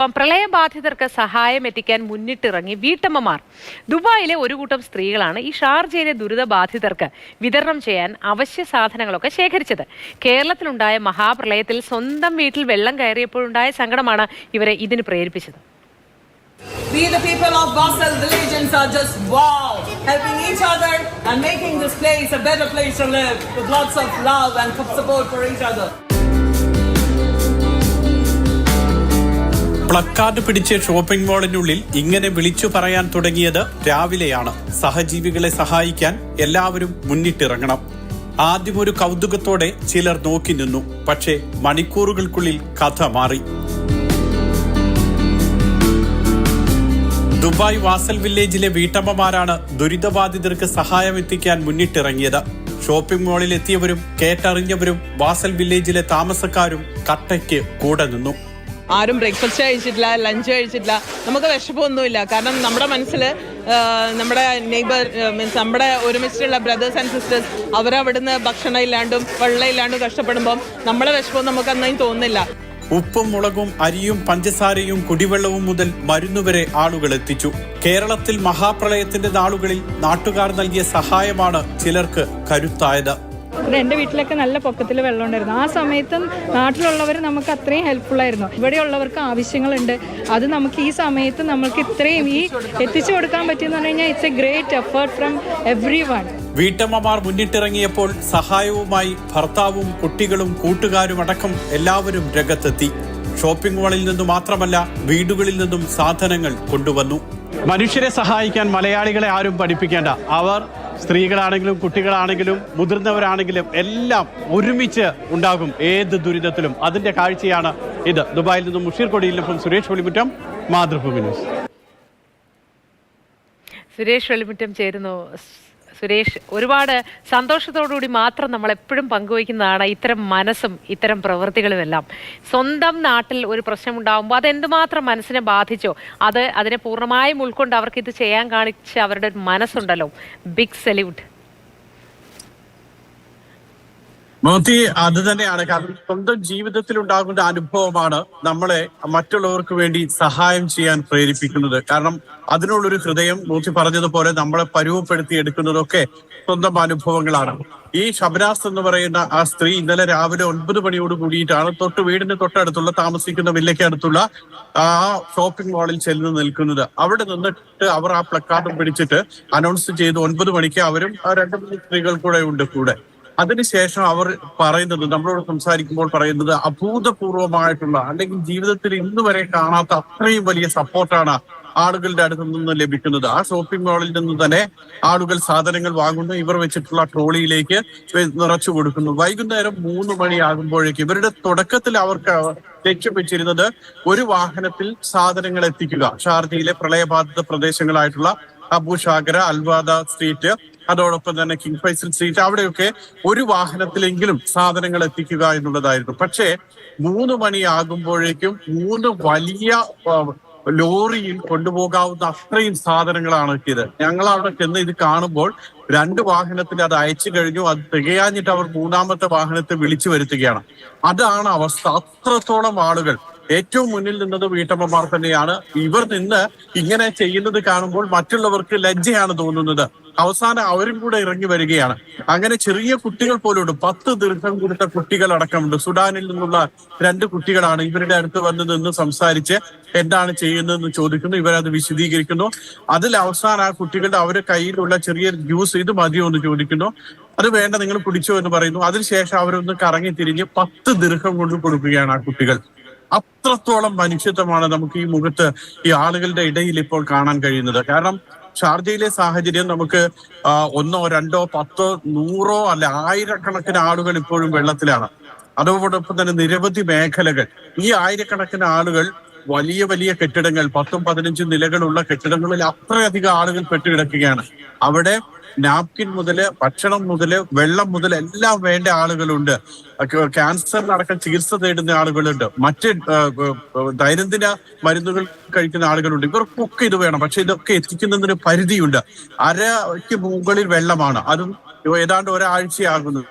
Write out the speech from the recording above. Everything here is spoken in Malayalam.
ഒപ്പം പ്രളയബാധിതർക്ക് സഹായം എത്തിക്കാൻ മുന്നിട്ടിറങ്ങി വീട്ടമ്മമാർ. ദുബായിലെ ഒരു കൂട്ടം സ്ത്രീകളാണ് ഈ ഷാർജയിലെ ദുരിതബാധിതർക്ക് വിതരണം ചെയ്യാൻ അവശ്യ സാധനങ്ങളൊക്കെ ശേഖരിച്ചത്. കേരളത്തിലുണ്ടായ മഹാപ്രളയത്തിൽ സ്വന്തം വീട്ടിൽ വെള്ളം കയറിയപ്പോഴുണ്ടായ സങ്കടമാണ് ഇവരെ ഇതിന് പ്രേരിപ്പിച്ചത്. We, the people of Basel Villages, are just wow, helping each other and making this place a better place to live with lots of love and support for each other. Placard പിടിച്ച് ഷോപ്പിംഗ് മാളിനുള്ളിൽ ഇങ്ങനെ വിളിച്ചു പറയാൻ തുടങ്ങിയത് രാവിലെയാണ്. സഹജീവികളെ സഹായിക്കാൻ എല്ലാവരും മുന്നിട്ടിറങ്ങണം. ആദ്യം ഒരു കൗതുകത്തോടെ ചിലർ നോക്കി നിന്നു. പക്ഷേ മണിക്കൂറുകൾക്കുള്ളിൽ കഥ മാറി. ദുബായ് വാസൽ വില്ലേജിലെ വീട്ടമ്മമാരാണ് ദുരിതബാധിതർക്ക് സഹായം എത്തിക്കാൻ മുന്നിട്ടിറങ്ങിയത്. ഷോപ്പിംഗ് മാളിൽ എത്തിയവരും കേട്ടറിഞ്ഞവരും വാസൽ വില്ലേജിലെ താമസക്കാരും കട്ടയ്ക്ക് കൂടെ നിന്നു. ആരും ബ്രേക്ക്ഫാസ്റ്റ് കഴിച്ചിട്ടില്ല ലഞ്ച് കഴിച്ചിട്ടില്ല. നമുക്ക് വിശപ്പൊന്നുമില്ല കാരണം നമ്മുടെ മനസ്സിൽ നമ്മുടെ നെയ്ബർ മീൻസ് നമ്മുടെ ഒരുമിച്ചിട്ടുള്ള ബ്രദേഴ്സ് ആൻഡ് സിസ്റ്റേഴ്സ് അവരവിടുന്ന് ഭക്ഷണം ഇല്ലാണ്ടും വെള്ളം ഇല്ലാണ്ടും കഷ്ടപ്പെടുമ്പോൾ നമ്മുടെ നമുക്ക് അന്നേം തോന്നുന്നില്ല. ഉപ്പും മുളകും അരിയും പഞ്ചസാരയും കുടിവെള്ളവും മുതൽ മരുന്നുവരെ ആളുകൾ എത്തിച്ചു. കേരളത്തിൽ മഹാപ്രളയത്തിന്റെ നാളുകളിൽ നാട്ടുകാർ നൽകിയ സഹായമാണ് ചിലർക്ക് കരുത്തായത്. ഇവിടെ എന്റെ വീട്ടിലൊക്കെ നല്ല പൊക്കത്തിൽ വെള്ളം ഉണ്ടായിരുന്നു. ആ സമയത്തും നാട്ടിലുള്ളവർ നമുക്ക് അത്രയും ഹെൽപ്ഫുൾ ആയിരുന്നു. ഇവിടെയുള്ളവർക്ക് ആവശ്യങ്ങളുണ്ട്. അത് നമുക്ക് ഈ സമയത്ത് നമ്മൾക്ക് ഇത്രയും ഈ എത്തിച്ചു കൊടുക്കാൻ പറ്റിയെന്ന് പറഞ്ഞു കഴിഞ്ഞാൽ it's a great effort from everyone വീട്ടമ്മമാർ മുന്നിട്ടിറങ്ങിയപ്പോൾ സഹായവുമായി ഭർത്താവും കുട്ടികളും കൂട്ടുകാരും അടക്കം എല്ലാവരും രംഗത്തെത്തി. ഷോപ്പിംഗ് മാളിൽ നിന്നു മാത്രമല്ല വീടുകളിൽ നിന്നും സാധനങ്ങൾ കൊണ്ടുവന്നു. മനുഷ്യരെ സഹായിക്കാൻ മലയാളികളെ ആരും പഠിപ്പിക്കേണ്ട. അവർ സ്ത്രീകളാണെങ്കിലും കുട്ടികളാണെങ്കിലും മുതിർന്നവരാണെങ്കിലും എല്ലാം ഒരുമിച്ച് ഉണ്ടാകും ഏത് ദുരിതത്തിലും. അതിന്റെ കാഴ്ചയാണ് ഇത്. ദുബായിൽ നിന്നും മുഷീർ കൊടിയിലും സുരേഷ് വെളിമുറ്റം മാതൃഭൂമി ന്യൂസ്. സുരേഷ് വെളിമുറ്റം ചേരുന്നു. സുരേഷ് ഒരുപാട് സന്തോഷത്തോടുകൂടി മാത്രം നമ്മൾ എപ്പോഴും പങ്കുവയ്ക്കുന്നതാണ് ഇത്തരം മനസ്സും ഇത്തരം പ്രവൃത്തികളും എല്ലാം സ്വന്തം നാട്ടിൽ ഒരു പ്രശ്നം ഉണ്ടാകുമ്പോൾ അത് എന്തുമാത്രം മനസ്സിനെ ബാധിച്ചോ അത് അതിനെ പൂർണമായും ഉൾക്കൊണ്ട് അവർക്ക് ഇത് ചെയ്യാൻ കാണിച്ച അവരുടെ മനസ്സുണ്ടല്ലോ. ബിഗ് സല്യൂട്ട് മോത്തി അത് തന്നെയാണ്. കാരണം സ്വന്തം ജീവിതത്തിൽ ഉണ്ടാകുന്ന അനുഭവമാണ് നമ്മളെ മറ്റുള്ളവർക്ക് വേണ്ടി സഹായം ചെയ്യാൻ പ്രേരിപ്പിക്കുന്നത്. കാരണം അതിനുള്ളൊരു ഹൃദയം മോത്തി പറഞ്ഞതുപോലെ നമ്മളെ പരുവപ്പെടുത്തി എടുക്കുന്നതൊക്കെ സ്വന്തം അനുഭവങ്ങളാണ്. ഈ ഷബനാസ് എന്ന് പറയുന്ന ആ സ്ത്രീ ഇന്നലെ രാവിലെ ഒൻപത് മണിയോട് കൂടിയിട്ടാണ് തൊട്ട് വീടിന് തൊട്ടടുത്തുള്ള താമസിക്കുന്ന വില്ലയ്ക്ക് അടുത്തുള്ള ആ ഷോപ്പിംഗ് മാളിൽ ചെന്ന് നിൽക്കുന്നത്. അവിടെ നിന്നിട്ട് അവർ ആ പ്ലക്കാർഡും പിടിച്ചിട്ട് അനൗൺസ് ചെയ്ത് ഒൻപത് മണിക്ക് അവരും ആ രണ്ട് മൂന്ന് സ്ത്രീകൾ കൂടെ ഉണ്ട് കൂടെ. അതിനുശേഷം അവർ പറയുന്നത് നമ്മളോട് സംസാരിക്കുമ്പോൾ പറയുന്നത് അഭൂതപൂർവമായിട്ടുള്ള അല്ലെങ്കിൽ ജീവിതത്തിൽ ഇന്ന് വരെ കാണാത്ത അത്രയും വലിയ സപ്പോർട്ടാണ് ആളുകളുടെ അടുത്ത് നിന്ന് ലഭിക്കുന്നത്. ആ ഷോപ്പിംഗ് മാളിൽ നിന്ന് തന്നെ ആളുകൾ സാധനങ്ങൾ വാങ്ങുന്നു. ഇവർ വെച്ചിട്ടുള്ള ട്രോളിയിലേക്ക് നിറച്ചു കൊടുക്കുന്നു. വൈകുന്നേരം മൂന്ന് മണിയാകുമ്പോഴേക്ക് ഇവരുടെ തുടക്കത്തിൽ അവർക്ക് ലക്ഷ്യം വെച്ചിരുന്നത് ഒരു വാഹനത്തിൽ സാധനങ്ങൾ എത്തിക്കുക. ഷാർജയിലെ പ്രളയബാധിത പ്രദേശങ്ങളായിട്ടുള്ള അബുഷാഗര അൽവാദ സ്ട്രീറ്റ് അതോടൊപ്പം തന്നെ കിങ് ഫൈസൽ സ്ട്രീറ്റ് അവിടെയൊക്കെ ഒരു വാഹനത്തിലെങ്കിലും സാധനങ്ങൾ എത്തിക്കുക എന്നുള്ളതായിരുന്നു. പക്ഷേ മൂന്ന് മണിയാകുമ്പോഴേക്കും മൂന്ന് വലിയ ലോറിയിൽ കൊണ്ടുപോകാവുന്ന അത്രയും സാധനങ്ങളാണ് എത്തിയത് ഞങ്ങൾ അവിടെ ചെന്ന് ഇത് കാണുമ്പോൾ രണ്ട് വാഹനത്തിൽ അത് അയച്ചു കഴിഞ്ഞു. അത് തികയാഞ്ഞിട്ട് അവർ മൂന്നാമത്തെ വാഹനത്തെ വിളിച്ചു വരുത്തുകയാണ്. അതാണ് അവസ്ഥ. അത്രത്തോളം ആളുകൾ ഏറ്റവും മുന്നിൽ നിന്നത് വീട്ടമ്മമാർ തന്നെയാണ്. ഇവർ നിന്ന് ഇങ്ങനെ ചെയ്യുന്നത് കാണുമ്പോൾ മറ്റുള്ളവർക്ക് ലജ്ജയാണ് തോന്നുന്നത്. അവസാനം അവരും കൂടെ ഇറങ്ങി വരികയാണ്. അങ്ങനെ ചെറിയ കുട്ടികൾ പോലും ഉണ്ട്. പത്ത് ദീർഘം കൊടുത്ത കുട്ടികൾ അടക്കമുണ്ട് സുഡാനിൽ നിന്നുള്ള രണ്ട് കുട്ടികളാണ് ഇവരുടെ അടുത്ത് വന്ന് നിന്ന് സംസാരിച്ച് എന്താണ് ചെയ്യുന്നതെന്ന് ചോദിക്കുന്നു. ഇവരത് വിശദീകരിക്കുന്നു. അതിൽ അവസാനം ആ കുട്ടികളുടെ അവരുടെ കയ്യിലുള്ള ചെറിയ ജ്യൂസ് ഇത് മതിയോ എന്ന് ചോദിക്കുന്നു. അത് വേണ്ട നിങ്ങൾ കുടിച്ചോ എന്ന് പറയുന്നു. അതിനുശേഷം അവരൊന്ന് കറങ്ങി തിരിഞ്ഞ് പത്ത് ദീർഘം കൊണ്ട് കൊടുക്കുകയാണ് ആ കുട്ടികൾ. അത്രത്തോളം മനുഷ്യത്വമാണ് നമുക്ക് ഈ മുഖത്ത് ഈ ആളുകളുടെ ഇടയിൽ ഇപ്പോൾ കാണാൻ കഴിയുന്നത്. കാരണം ഷാർജയിലെ സാഹചര്യം നമുക്ക് ഒന്നോ രണ്ടോ പത്തോ നൂറോ അല്ല ആയിരക്കണക്കിന് ആളുകൾ ഇപ്പോഴും വെള്ളത്തിലാണ്. അതോടൊപ്പം തന്നെ നിരവധി മേഖലകൾ. ഈ ആയിരക്കണക്കിന് ആളുകൾ വലിയ വലിയ കെട്ടിടങ്ങൾ പത്തും പതിനഞ്ചും നിലകളുള്ള കെട്ടിടങ്ങളിൽ അത്രയധികം ആളുകൾ പെട്ടുകിടക്കുകയാണ് അവിടെ നാപ്കിൻ മുതൽ ഭക്ഷണം മുതൽ വെള്ളം മുതൽ എല്ലാം വേണ്ട ആളുകളുണ്ട്. ക്യാൻസറിനടക്കം ചികിത്സ തേടുന്ന ആളുകളുണ്ട്. മറ്റ് ദൈനംദിന മരുന്നുകൾ കഴിക്കുന്ന ആളുകളുണ്ട്. ഇവർക്കൊക്കെ ഇത് വേണം. പക്ഷെ ഇതൊക്കെ എത്തിക്കുന്നതിന് പരിധിയുണ്ട്. അരയ്ക്ക് മുകളിൽ വെള്ളമാണ്. അതും ഏതാണ്ട് ഒരാഴ്ചയാകുന്നു.